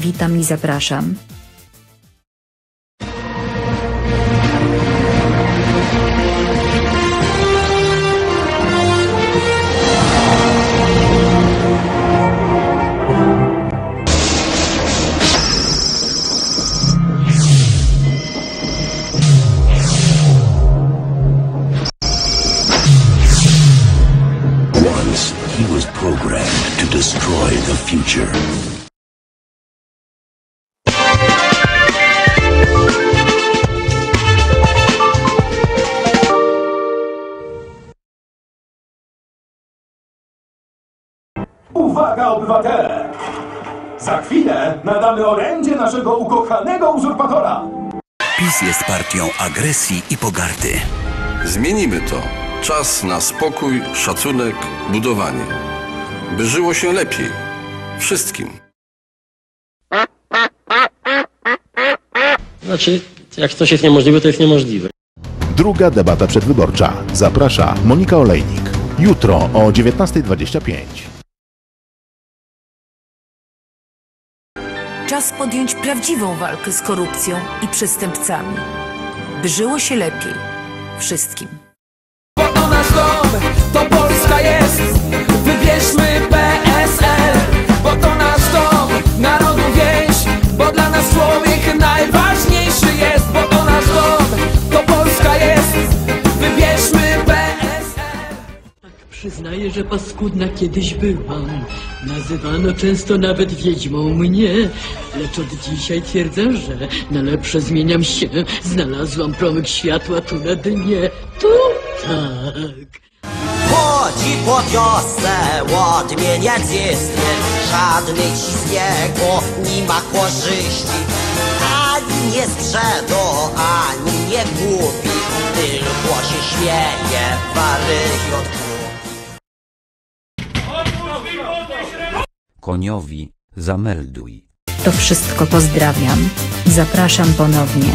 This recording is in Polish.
Witam i. Once he was programmed to destroy the future. Uwaga, obywatele! Za chwilę nadamy orędzie naszego ukochanego uzurpatora. PiS jest partią agresji i pogardy. Zmienimy to. Czas na spokój, szacunek, budowanie. By żyło się lepiej. Wszystkim. Znaczy, jak coś jest niemożliwe, to jest niemożliwe. Druga debata przedwyborcza. Zaprasza Monika Olejnik. Jutro o 19.25. Czas podjąć prawdziwą walkę z korupcją i przestępcami, by żyło się lepiej wszystkim. Przyznaję, że paskudna kiedyś byłam. Nazywano często nawet wiedźmą mnie. Lecz od dzisiaj twierdzę, że na lepsze zmieniam się. Znalazłam promyk światła tu na dnie. Tu tak. Chodzi po wiosce, odmieniać istnień Żadnej ci z niego nie ma korzyści Ani nie sprzedo, ani nie kupi Tylko się śmieje, waryjot Koniowi, zamelduj. To wszystko pozdrawiam. Zapraszam ponownie.